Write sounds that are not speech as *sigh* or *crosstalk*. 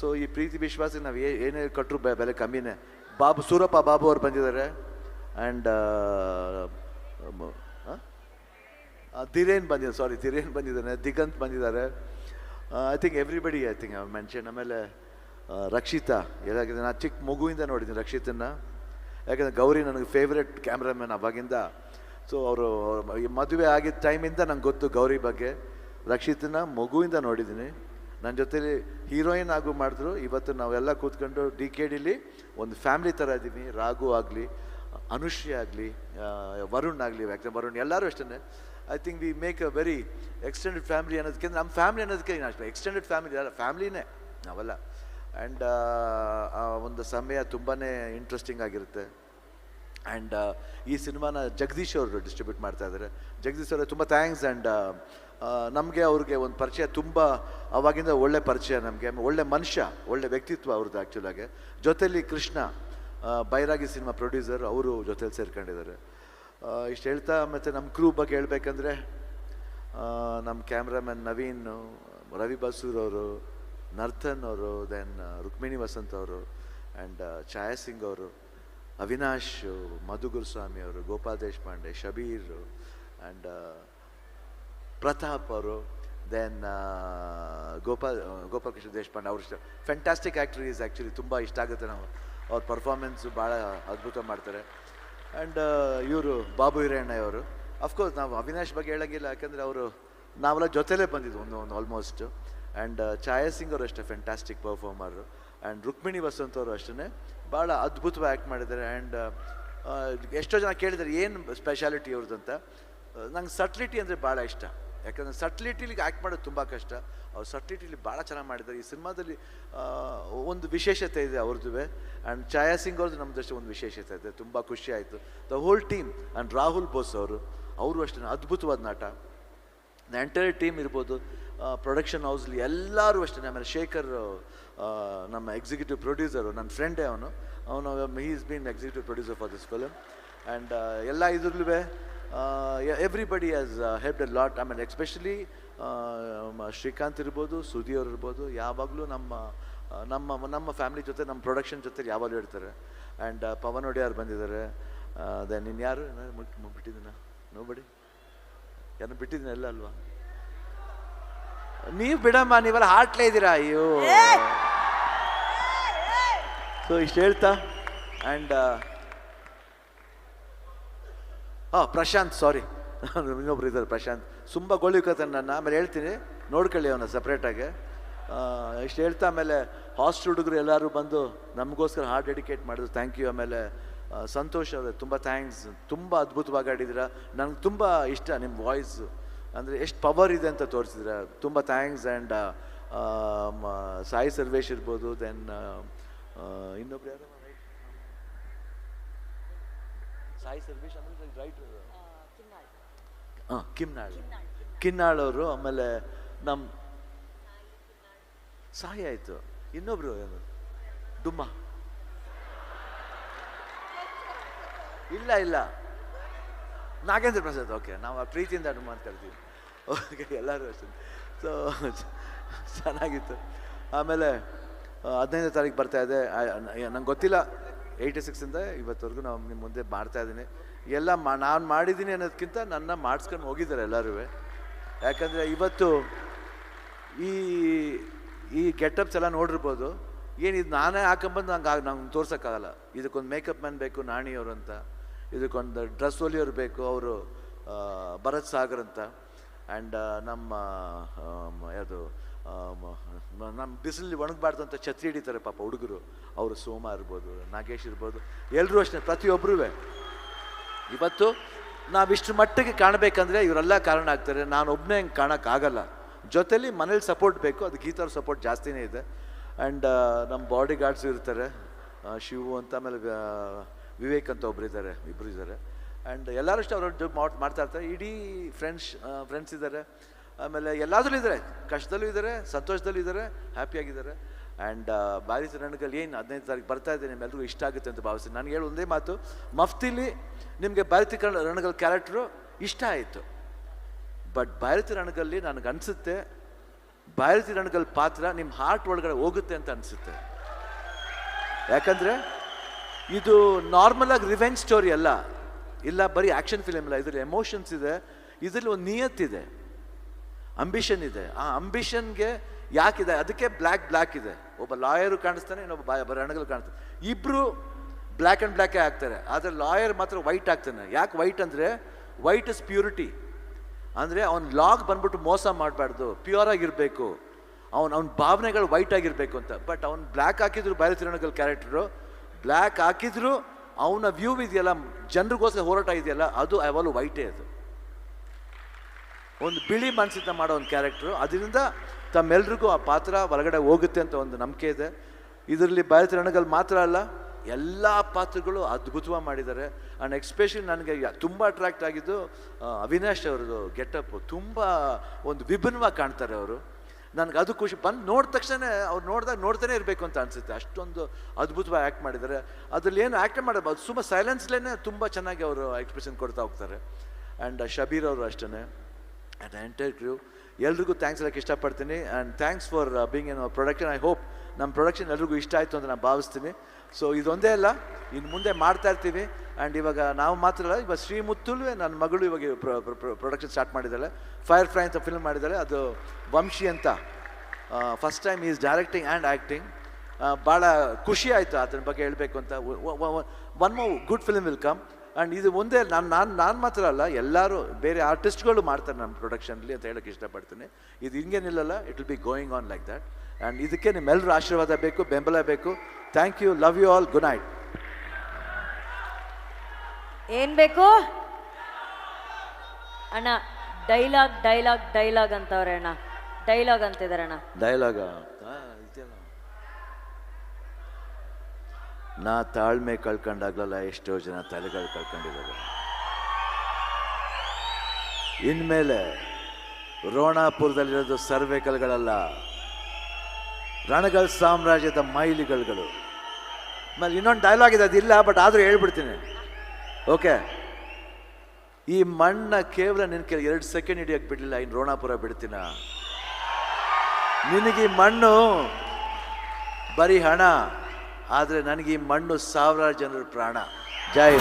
So ಈ ಪ್ರೀತಿ ವಿಶ್ವಾಸ ನಾವು ಏನೇ ಕೊಟ್ಟರು ಬೆಲೆ ಕಮ್ಮಿನೇ. ಬಾಬು, ಸೂರಪ್ಪ ಬಾಬು ಅವ್ರು ಬಂದಿದ್ದಾರೆ. ಆ್ಯಂಡ್ ಧಿರೇನ್ ಬಂದಿದ್ದಾರೆ ಸಾರಿ ಧಿರೇನ್ ಬಂದಿದ್ದಾನೆ, ದಿಗಂತ್ ಬಂದಿದ್ದಾರೆ. I think everybody I think mention ಆಮೇಲೆ ರಕ್ಷಿತಾ. ಏನಾಗಿದೆ ನಾನು ಚಿಕ್ಕ ಮಗುವಿಂದ ನೋಡಿದ್ದೀನಿ ರಕ್ಷಿತನ್ನ. ಯಾಕಂದರೆ ಗೌರಿ ನನಗೆ ಫೇವ್ರೆಟ್ ಕ್ಯಾಮ್ರಾಮನ್ ಅವಾಗಿಂದ. ಸೊ ಅವರು ಮದುವೆ ಆಗಿದ್ದ ಟೈಮಿಂದ ನಂಗೆ ಗೊತ್ತು ಗೌರಿ ಬಗ್ಗೆ. ರಕ್ಷಿತನ ಮಗುವಿಂದ ನೋಡಿದ್ದೀನಿ. ನನ್ನ ಜೊತೇಲಿ ಹೀರೋಯಿನ್ ಆಗು ಮಾಡಿದ್ರು. ಇವತ್ತು ನಾವೆಲ್ಲ ಕೂತ್ಕೊಂಡು ಡಿ ಕೆ ಡಿಲಿ ಒಂದು ಫ್ಯಾಮಿಲಿ ಥರ ಇದ್ದೀನಿ ರಾಘು ಆಗಲಿ, ಅನುಶ್ರೀ ಆಗಲಿ ವರುಣ್ ಆಗಲಿ ವ್ಯಾಕ್ಸಿನ್ ವರುಣ್ ಎಲ್ಲರೂ ಅಷ್ಟೇ I think we make a very extended family ಅನ್ನೋದಕ್ಕೆ ನಮ್ಮ ಫ್ಯಾಮಿಲಿ ಅನ್ನೋದಕ್ಕೆ ಅಷ್ಟೇ. ಎಕ್ಸ್ಟೆಂಡೆಡ್ ಫ್ಯಾಮಿಲಿ ಅಲ್ಲ, ಫ್ಯಾಮಿಲಿನೇ ನಾವೆಲ್ಲ. ಆ್ಯಂಡ್ ಒಂದು ಸಮಯ ತುಂಬಾ ಇಂಟ್ರೆಸ್ಟಿಂಗ್ ಆಗಿರುತ್ತೆ. ಆ್ಯಂಡ್ ಈ ಸಿನಿಮಾನ ಜಗದೀಶ್ ಅವರು ಡಿಸ್ಟ್ರಿಬ್ಯೂಟ್ ಮಾಡ್ತಾ ಇದ್ದಾರೆ ಜಗದೀಶ್ ಅವರೇ, ತುಂಬ ಥ್ಯಾಂಕ್ಸ್ ಆ್ಯಂಡ್ ನಮಗೆ ಅವ್ರಿಗೆ ಒಂದು ಪರಿಚಯ ತುಂಬ ಅವಾಗಿಂದ ಒಳ್ಳೆ ಪರಿಚಯ ನಮಗೆ. ಒಳ್ಳೆ ಮನುಷ್ಯ, ಒಳ್ಳೆ ವ್ಯಕ್ತಿತ್ವ ಅವ್ರದ್ದು ಆ್ಯಕ್ಚುಲಾಗೆ ಜೊತೆಯಲ್ಲಿ ಕೃಷ್ಣ ಬೈರಾಗಿ ಸಿನಿಮಾ ಪ್ರೊಡ್ಯೂಸರ್ ಅವರು ಜೊತೆಲಿ ಸೇರ್ಕೊಂಡಿದ್ದಾರೆ. ಇಷ್ಟು ಹೇಳ್ತಾ ಮತ್ತು ನಮ್ಮ ಕ್ರೂ ಬಗ್ಗೆ ಹೇಳ್ಬೇಕಂದ್ರೆ ನಮ್ಮ ಕ್ಯಾಮ್ರಾಮನ್ ನವೀನ್, ರವಿ ಬಸೂರ್ ಅವರು, ನರ್ತನ್ ಅವರು ದೆನ್ ರುಕ್ಮಿಣಿ ವಸಂತ್ ಅವರು ಆ್ಯಂಡ್ ಛಾಯಾ ಸಿಂಗ್ ಅವರು, ಅವಿನಾಶ್ ಮಧು ಗುರುಸ್ವಾಮಿ ಅವರು, ಗೋಪಾಲ್ ದೇಶಪಾಂಡೆ, ಶಬೀರ್ ಆ್ಯಂಡ್ ಪ್ರತಾಪ್ ಅವರು ದೆನ್ ಗೋಪಾಲ್ ಗೋಪಾಲಕೃಷ್ಣ ದೇಶಪಾಂಡೆ ಅವರು ಇಷ್ಟ. ಫ್ಯಾಂಟಾಸ್ಟಿಕ್ ಆ್ಯಕ್ಟರ್ ಈಸ್ ಆ್ಯಕ್ಚುಲಿ ತುಂಬ ಇಷ್ಟ ಆಗುತ್ತೆ ನಾವು. ಅವ್ರ ಪರ್ಫಾರ್ಮೆನ್ಸು ಭಾಳ ಅದ್ಭುತ ಮಾಡ್ತಾರೆ. ಆ್ಯಂಡ್ ಇವರು ಬಾಬು ಹಿರಣ್ಣಯ್ಯವರು ಅಫ್ಕೋರ್ಸ್ ನಾವು ಅವಿನಾಶ್ ಬಗ್ಗೆ ಹೇಳೋಂಗಿಲ್ಲ, ಯಾಕಂದರೆ ಅವರು ನಾವೆಲ್ಲ ಜೊತೆಲೇ ಬಂದಿದ್ದು ಒಂದು ಒಂದು ಆಲ್ಮೋಸ್ಟು ಆ್ಯಂಡ್ ಛಾಯಾ ಸಿಂಗ್ ಅವರು ಅಷ್ಟೇ fantastic performer and Rukmini Vasanth ಅವರು ಅಷ್ಟೇ ಭಾಳ ಅದ್ಭುತವಾಗಿ ಆ್ಯಕ್ಟ್ ಮಾಡಿದ್ದಾರೆ. ಆ್ಯಂಡ್ ಎಷ್ಟೋ ಜನ ಕೇಳಿದ್ದಾರೆ, ಏನು ಸ್ಪೆಷಾಲಿಟಿ ಅವ್ರದ್ದು ಅಂತ. ನಂಗೆ ಸಟ್ಲಿಟಿ ಅಂದರೆ ಭಾಳ ಇಷ್ಟ. ಯಾಕಂದರೆ ಸಟ್ಲಿಟಿಲಿ ಆ್ಯಕ್ಟ್ ಮಾಡೋದು ತುಂಬ ಕಷ್ಟ. ಅವ್ರು ಸಟ್ಲಿಟಿಲಿ ಭಾಳ ಚೆನ್ನಾಗಿ ಮಾಡಿದ್ದಾರೆ. ಈ ಸಿನಿಮಾದಲ್ಲಿ ಒಂದು ವಿಶೇಷತೆ ಇದೆ ಅವ್ರದ್ದು ಆ್ಯಂಡ್ ಛಾಯಾ ಸಿಂಗ್ ಅವ್ರದ್ದು ನಮ್ಮದಷ್ಟು ಒಂದು ವಿಶೇಷತೆ ಇದೆ. ತುಂಬ ಖುಷಿ ಆಯಿತು. The whole team and Rahul Bose ಅವರು ಅವರು ಅಷ್ಟೇ ಅದ್ಭುತವಾದ ನಾಟ. ಎಂಟೈರ್ ಟೀಮ್ ಇರ್ಬೋದು ಪ್ರೊಡಕ್ಷನ್ ಹೌಸ್ಲಿ ಎಲ್ಲರೂ ಅಷ್ಟೇ. ಆಮೇಲೆ ಶೇಖರ್ ನಮ್ಮ ಎಕ್ಸಿಕ್ಯೂಟಿವ್ ಪ್ರೊಡ್ಯೂಸರು ನನ್ನ ಫ್ರೆಂಡೇ ಅವನು. ಅವನು he is been executive producer for this film and ಎಲ್ಲ ಇದ್ರಲ್ಲೂ everybody has help a lot ಆಮೇಲೆ ಎಸ್ಪೆಷಲಿ ಶ್ರೀಕಾಂತ್ ಇರ್ಬೋದು ಸುದಿ ಅವ್ರು ಇರ್ಬೋದು ಯಾವಾಗಲೂ ನಮ್ಮ ನಮ್ಮ ನಮ್ಮ ಫ್ಯಾಮಿಲಿ ಜೊತೆ ನಮ್ಮ ಪ್ರೊಡಕ್ಷನ್ ಜೊತೆ ಯಾವಾಗಲೂ ಇರ್ತಾರೆ. ಆ್ಯಂಡ್ ಪವನ್ ಒಡೆಯರ್ ಬಂದಿದ್ದಾರೆ. ದೆನ್ ಇನ್ಯಾರು ಬಿಟ್ಟಿದ್ದೀನ ನೋಬಡಿ ಯಾರು ಬಿಟ್ಟಿದ್ದೀನ ಎಲ್ಲ ಅಲ್ವಾ? ನೀವು ಬಿಡಮ್ಮ ನೀವೆಲ್ಲ ಹಾಟ್ಲೇ ಇದ್ದೀರಾ? ಅಯ್ಯೋ. ಸೊ ಇಷ್ಟು ಹೇಳ್ತಾ? ಆ್ಯಂಡ್ ಹಾಂ ಪ್ರಶಾಂತ್ ಸಾರಿ *laughs* ಇನ್ನೊಬ್ರು ಇದ್ದಾರೆ, ಪ್ರಶಾಂತ್. ತುಂಬ ಗೋಳಿಕತ್ತಾನೆ ನಾನು ಆಮೇಲೆ ಹೇಳ್ತೀನಿ, ನೋಡ್ಕೊಳ್ಳಿ ಅವನ ಸಪ್ರೇಟಾಗೆ ಇಷ್ಟು ಹೇಳ್ತಾ ಆಮೇಲೆ ಹಾಸ್ಟೆಲ್ ಹುಡುಗರು ಎಲ್ಲರೂ ಬಂದು ನಮಗೋಸ್ಕರ ಹಾರ್ಟ್ ಡೆಡಿಕೇಟ್ ಮಾಡಿದ್ರು. ಥ್ಯಾಂಕ್ ಯು ಆಮೇಲೆ ಸಂತೋಷ ಸಂತೋಷ್ ಅವರೇ, ತುಂಬ ಥ್ಯಾಂಕ್ಸ್ ತುಂಬ ಅದ್ಭುತವಾಗಿ ಆಡಿದ್ದೀರಾ. ನನಗೆ ತುಂಬ ಇಷ್ಟ ನಿಮ್ಮ ವಾಯ್ಸ್ ಅಂದರೆ ಎಷ್ಟು ಪವರ್ ಇದೆ ಅಂತ ತೋರಿಸಿದ್ರೆ ತುಂಬ ಥ್ಯಾಂಕ್ಸ್ ಆ್ಯಂಡ್ ಸಾಯಿ ಸರ್ವೇಶ್ ಇರ್ಬೋದು ದೆನ್ ಇನ್ನೊಬ್ರು ಯಾರು? ಸಾಯಿ ಸರ್ವೇಶ್ ಆಮೇಲೆ ರೈಟರ್ ಹಾಂ ಕಿಮ್ನಾಳ್ ಕಿನ್ನಾಳ್. ಅವರು ಆಮೇಲೆ ನಮ್ಮ ಸಾಯಿ ಆಯಿತು. ಇನ್ನೊಬ್ರು ಏನು ಡುಮ್ಮ. ಇಲ್ಲ ಇಲ್ಲ. ನಾಗೇಂದ್ರ ಪ್ರಸಾದ್ ಓಕೆ ನಾವು ಪ್ರೀತಿಯಿಂದ ಡುಮ್ಮ ಅಂತ ಕರಿತೀವಿ. ಓಕೆ ಎಲ್ಲರೂ ಅಷ್ಟೇ. ಸೊ ಚೆನ್ನಾಗಿತ್ತು. ಆಮೇಲೆ ಹದಿನೈದನೇ ತಾರೀಕು ಬರ್ತಾ ಇದೆ. ನಂಗೆ ಗೊತ್ತಿಲ್ಲ. ಏಯ್ಟಿ ಸಿಕ್ಸಿಂದ ಇವತ್ತವರೆಗೂ ನಾವು ನಿಮ್ಮ ಮುಂದೆ ಮಾಡ್ತಾ ಇದ್ದೀನಿ. ಎಲ್ಲ ಮಾ, ನಾನು ಮಾಡಿದ್ದೀನಿ ಅನ್ನೋದಕ್ಕಿಂತ ನನ್ನ ಮಾಡಿಸ್ಕೊಂಡು ಹೋಗಿದ್ದಾರೆ ಎಲ್ಲರೂ ಯಾಕಂದರೆ ಇವತ್ತು ಈ ಈ ಗೆಟಪ್ಸ್ ಎಲ್ಲ ನೋಡಿರ್ಬೋದು. ಏನು ಇದು ನಾನೇ ಹಾಕೊಂಬಂದು ನಂಗೆ ನಂಗೆ ತೋರ್ಸೋಕ್ಕಾಗಲ್ಲ. ಇದಕ್ಕೊಂದು ಮೇಕಪ್ ಮ್ಯಾನ್ ಬೇಕು ನಾಣಿಯವರು ಅಂತ. ಇದಕ್ಕೊಂದು ಡ್ರೆಸ್ ಹೊಲಿಯೋರು ಬೇಕು, ಅವರು ಭರತ್ ಸಾಗರ್ ಅಂತ. ಆ್ಯಂಡ್ ನಮ್ಮ ಯಾವುದು ನಮ್ಮ ಬಿಸಿಲಲ್ಲಿ ಒಣಗಬಾರ್ದು ಅಂತ ಛತ್ರಿ ಹಿಡಿತಾರೆ ಪಾಪ ಹುಡುಗರು. ಅವರು ಸೋಮ ಇರ್ಬೋದು, ನಾಗೇಶ್ ಇರ್ಬೋದು ಎಲ್ಲರೂ ಅಷ್ಟೇ ಪ್ರತಿಯೊಬ್ಬರೂ ಇವತ್ತು ನಾವಿಷ್ಟು ಮಟ್ಟಿಗೆ ಕಾಣಬೇಕಂದ್ರೆ ಇವರೆಲ್ಲ ಕಾರಣ ಆಗ್ತಾರೆ, ನಾನು ಒಬ್ಬನೇ ಹಂಗೆ ಕಾಣೋಕ್ಕಾಗಲ್ಲ. ಜೊತೆಲಿ ಮನೇಲಿ ಸಪೋರ್ಟ್ ಬೇಕು ಅದು ಗೀತಾರ ಸಪೋರ್ಟ್ ಜಾಸ್ತಿನೇ ಇದೆ. ಆ್ಯಂಡ್ ನಮ್ಮ ಬಾಡಿ ಗಾರ್ಡ್ಸ್ ಇರ್ತಾರೆ ಶಿವು ಅಂತ ಆಮೇಲೆ ವಿವೇಕ್ ಅಂತ ಒಬ್ರು ಇದ್ದಾರೆ ಇಬ್ಬರು ಇದ್ದಾರೆ. ಆ್ಯಂಡ್ ಎಲ್ಲರೂ ಅಷ್ಟೇ ಅವ್ರ ಮಾಡ್ತಾ ಇರ್ತಾರೆ. ಇಡೀ ಫ್ರೆಂಡ್ಸ್ ಫ್ರೆಂಡ್ಸ್ ಇದ್ದಾರೆ. ಆಮೇಲೆ ಎಲ್ಲಾದ್ರೂ ಇದ್ದಾರೆ ಕಷ್ಟದಲ್ಲೂ ಇದ್ದಾರೆ ಸಂತೋಷದಲ್ಲೂ ಇದ್ದಾರೆ ಹ್ಯಾಪಿಯಾಗಿದ್ದಾರೆ ಆ್ಯಂಡ್ ಬಾರಿ ನನಗಲ್ಲಿ ಏನು ಹದಿನೈದು ತಾರೀಕು ಬರ್ತಾ ಇದೆ ನಿಮ್ಮೆಲ್ಲರಿಗೂ ಇಷ್ಟ ಆಗುತ್ತೆ ಅಂತ ಭಾವಿಸ್ತೀನಿ. ನಾನು ಹೇಳೋ ಒಂದೇ ಮಾತು, ಮಫ್ತಿಲಿ ನಿಮಗೆ ಭಾರತಿ ಕನ್ನಡ ರಣಗಲ್ ಕ್ಯಾರೆಕ್ಟ್ರು ಇಷ್ಟ ಆಯಿತು. ಬಟ್ ಭಾರತಿ ರಣಗಲ್ಲಿ ನನಗೆ ಅನಿಸುತ್ತೆ ಭಾರತಿ ರಣಗಲ್ ಪಾತ್ರ ನಿಮ್ಮ ಹಾರ್ಟ್ ಒಳಗಡೆ ಹೋಗುತ್ತೆ ಅಂತ ಅನಿಸುತ್ತೆ. ಯಾಕಂದರೆ, ಇದು ನಾರ್ಮಲಾಗಿ ರಿವೆಂಜ್ ಸ್ಟೋರಿ ಅಲ್ಲ. ಇಲ್ಲ, ಬರೀ ಆ್ಯಕ್ಷನ್ ಫಿಲಮ್ ಇಲ್ಲ ಇದರಲ್ಲಿ ಎಮೋಷನ್ಸ್ ಇದೆ, ಇದರಲ್ಲಿ ಒಂದು ನಿಯತ್ತಿದೆ. ಅಂಬಿಷನ್ ಇದೆ. ಆ ಅಂಬಿಷನ್ಗೆ ಯಾಕಿದೆ? ಅದಕ್ಕೆ ಬ್ಲ್ಯಾಕ್ ಬ್ಲ್ಯಾಕ್ ಇದೆ. ಒಬ್ಬ ಲಾಯರು ಕಾಣಿಸ್ತಾನೆ, ಇನ್ನೊಬ್ಬ ಬಾಯ ಕಾಣಿಸ್ತಾನೆ. ಇಬ್ಬರು ಬ್ಲ್ಯಾಕ್ ಆ್ಯಂಡ್ ಬ್ಲ್ಯಾಕೇ ಆಗ್ತಾರೆ. ಆದರೆ ಲಾಯರ್ ಮಾತ್ರ ವೈಟ್ ಆಗ್ತಾನೆ. ಯಾಕೆ ವೈಟ್ ಅಂದರೆ ವೈಟ್ ಇಸ್ ಪ್ಯೂರಿಟಿ ಅಂದರೆ ಅವ್ನ ಲಾಗ್ ಬಂದ್ಬಿಟ್ಟು ಮೋಸ ಮಾಡಬಾರ್ದು. ಪ್ಯೂರ್ ಆಗಿರಬೇಕು. ಅವ್ನು, ಅವ್ನ ಭಾವನೆಗಳು ವೈಟ್ ಆಗಿರಬೇಕು ಅಂತ. ಬಟ್ ಅವ್ನು ಬ್ಲ್ಯಾಕ್ ಹಾಕಿದ್ರು ಬಯಲುತಿರಣಗಲ್ ಕ್ಯಾರೆಕ್ಟರು ಬ್ಲ್ಯಾಕ್ ಹಾಕಿದ್ರು ಅವನ ವ್ಯೂ ಇದೆಯಲ್ಲ? ಜನರಿಗೋಸ್ಕರ ಹೋರಾಟ ಇದೆಯಲ್ಲ? ಅದು ಯಾವಾಗಲೂ ವೈಟೇ ಅದು. ಒಂದು ಬಿಳಿ ಮನಸ್ಸಿಂದ ಮಾಡೋ ಒಂದು ಕ್ಯಾರೆಕ್ಟ್ರು ಅದರಿಂದ ತಮ್ಮೆಲ್ರಿಗೂ ಆ ಪಾತ್ರ ಒಳಗಡೆ ಹೋಗುತ್ತೆ ಅಂತ ಒಂದು ನಂಬಿಕೆ ಇದೆ. ಇದರಲ್ಲಿ ಬಯಲುತಿರಣಗಲ್ ಮಾತ್ರ ಅಲ್ಲ, ಎಲ್ಲ ಪಾತ್ರಗಳು ಅದ್ಭುತವಾಗಿ ಮಾಡಿದ್ದಾರೆ. ಆ್ಯಂಡ್ ಎಕ್ಸ್ಪ್ರೆಷನ್ ನನಗೆ ತುಂಬ ಅಟ್ರಾಕ್ಟ್ ಆಗಿದ್ದು ಅವಿನಾಶ್ ಅವ್ರದ್ದು ಗೆಟಪ್. ತುಂಬ ಒಂದು ವಿಭಿನ್ನವಾಗಿ ಕಾಣ್ತಾರೆ ಅವರು. ನನಗೆ ಅದು ಖುಷಿ. ಬಂದು ನೋಡಿದ ತಕ್ಷಣ ಅವ್ರು ನೋಡಿದಾಗ ನೋಡ್ತಾನೆ ಇರಬೇಕು ಅಂತ ಅನಿಸುತ್ತೆ. ಅಷ್ಟೊಂದು ಅದ್ಭುತವಾಗಿ ಆ್ಯಕ್ಟ್ ಮಾಡಿದ್ದಾರೆ. ಅದರಲ್ಲಿ ಏನು ಆ್ಯಕ್ಟ್ ಮಾಡಬಾರ್ದು. ಸುಮ್ಮ ಸೈಲೆನ್ಸ್ಲೇ ತುಂಬ ಚೆನ್ನಾಗಿ ಅವರು ಎಕ್ಸ್ಪ್ರೆಷನ್ ಕೊಡ್ತಾ ಹೋಗ್ತಾರೆ. ಆ್ಯಂಡ್ ಶಬೀರ್ ಅವರು ಅಷ್ಟೇ ಆ್ಯಂಡ್ ಎಂಟೈರ್ ಕ್ರೂ ಎಲ್ರಿಗೂ ಥ್ಯಾಂಕ್ಸ್ ಹೇಳಕ್ಕೆ ಇಷ್ಟಪಡ್ತೀನಿ. And thanks for being N production I hope ನಮ್ಮ ಪ್ರೊಡಕ್ಷನ್ ಎಲ್ರಿಗೂ ಇಷ್ಟ ಆಯಿತು ಅಂತ ನಾನು ಭಾವಿಸ್ತೀನಿ. ಸೊ ಇದೊಂದೇ ಅಲ್ಲ, ಇನ್ನು ಮುಂದೆ ಮಾಡ್ತಾ ಇರ್ತೀವಿ. ಆ್ಯಂಡ್ ಇವಾಗ ನಾವು ಮಾತ್ರ ಅಲ್ಲ, ಇವಾಗ ಶ್ರೀಮುತ್ತುಲ್ವೇ ನನ್ನ ಮಗಳು ಇವಾಗ ಪ್ರೊಡಕ್ಷನ್ ಸ್ಟಾರ್ಟ್ ಮಾಡಿದ್ದಾಳೆ. ಫೈರ್ ಫ್ರೈ ಅಂತ ಫಿಲ್ಮ್ ಮಾಡಿದ್ದಾಳೆ. ಅದು ವಂಶಿ ಅಂತ. First time is directing and acting ಭಾಳ ಖುಷಿ ಆಯಿತು ಅದರ ಬಗ್ಗೆ ಹೇಳಬೇಕು ಅಂತ. One more good film will come and ಇದು ಒಂದೇ ನಾನು ನಾನು ನಾನು ಮಾತ್ರ ಅಲ್ಲ ಎಲ್ಲರೂ ಬೇರೆ ಆರ್ಟಿಸ್ಟ್ಗಳು ಮಾಡ್ತಾರೆ ನಮ್ಮ ಪ್ರೊಡಕ್ಷನಲ್ಲಿ ಅಂತ ಹೇಳೋಕ್ಕೆ ಇಷ್ಟಪಡ್ತೀನಿ. ಇದು ಹಿಂಗೇನಿಲ್ಲಲ್ಲ it will be going on like that and ಇದಕ್ಕೆ ನಿಮ್ಮೆಲ್ಲರ ಆಶೀರ್ವಾದ ಬೇಕು ಬೆಂಬಲ ಬೇಕು. Thank you love you all good night ಏನು ಬೇಕು? ಅಣ್ಣ ಡೈಲಾಗ್ ಡೈಲಾಗ್ ಡೈಲಾಗ್ ಅಂತವ್ರೆ ಅಣ್ಣ. ಡೈಲಾಗ್ ಅಂತಿದ್ದಾರೆ ಅಣ್ಣ. ಡೈಲಾಗ ನಾ ತಾಳ್ಮೆ ಕಳ್ಕೊಂಡಾಗ್ಲಲ್ಲ ಎಷ್ಟೋ ಜನ ತಲೆಗಳು ಕಳ್ಕೊಂಡಿದ್ದಾರೆ. ಇನ್ಮೇಲೆ ರೋಣಾಪುರದಲ್ಲಿರೋದು ಸರ್ವೇಕಲ್ಗಳಲ್ಲ ರಣಗಲ್ ಸಾಮ್ರಾಜ್ಯದ ಮೈಲಿಗಲ್ಗಳು. ಆಮೇಲೆ ಇನ್ನೊಂದು ಡೈಲಾಗ್ ಇದೆ, ಅದಿಲ್ಲ ಬಟ್ ಆದರೂ ಹೇಳ್ಬಿಡ್ತೀನಿ. ಓಕೆ ಈ ಮಣ್ಣ ಕೇವಲ ನಿನ್ನ ಕೆಲ ಎರಡು ಸೆಕೆಂಡ್ ಹಿಡಿಯಕ್ಕೆ ಬಿಡಲಿಲ್ಲ ಇನ್ನು ರೋಣಾಪುರ ಬಿಡ್ತೀನ? ನಿನಗೆ ಮಣ್ಣು ಬರೀ ಹಣ. ಆದರೆ ನನಗೆ ಈ ಮಣ್ಣು ಸಾವಿರಾರು ಜನರ ಪ್ರಾಣ ಜೈ.